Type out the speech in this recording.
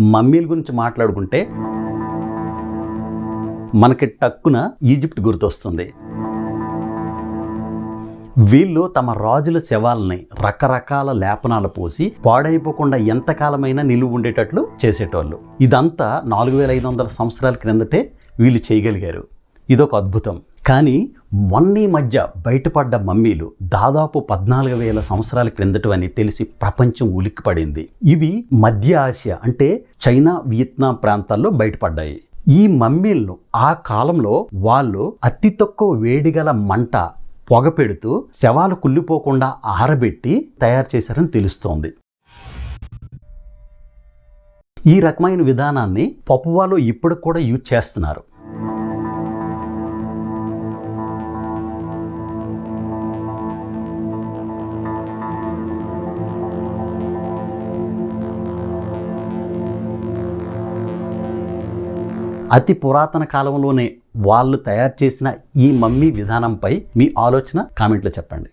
మమ్మీల గురించి మాట్లాడుకుంటే మనకి టక్కున ఈజిప్ట్ గుర్తొస్తుంది. వీళ్ళు తమ రాజుల శవాలని రకరకాల లేపనాలు పోసి పాడైపోకుండా ఎంతకాలమైనా నిలువ ఉండేటట్లు చేసేటోళ్ళు. ఇదంతా నాలుగు వేల ఐదు వందల సంవత్సరాల క్రిందటే వీళ్ళు చేయగలిగారు. ఇదొక అద్భుతం. కానీ మొన్నీ మధ్య బయటపడ్డ మమ్మీలు దాదాపు పద్నాలుగు వేల సంవత్సరాల క్రిందటవని తెలిసి ప్రపంచం ఉలిక్కిపడింది. ఇవి మధ్య ఆసియా అంటే చైనా వియత్నాం ప్రాంతాల్లో బయటపడ్డాయి. ఈ మమ్మీలను ఆ కాలంలో వాళ్ళు అతి తక్కువ వేడిగల మంట పొగ పెడుతూ శవాలు కుళ్ళిపోకుండా ఆరబెట్టి తయారు చేశారని తెలుస్తోంది. ఈ రకమైన విధానాన్ని పపువాలో ఇప్పటికి కూడా యూజ్ చేస్తున్నారు. అతి పురాతన కాలంలోనే వాళ్ళు తయారు చేసిన ఈ మమ్మీ విధానంపై మీ ఆలోచన కామెంట్లో చెప్పండి.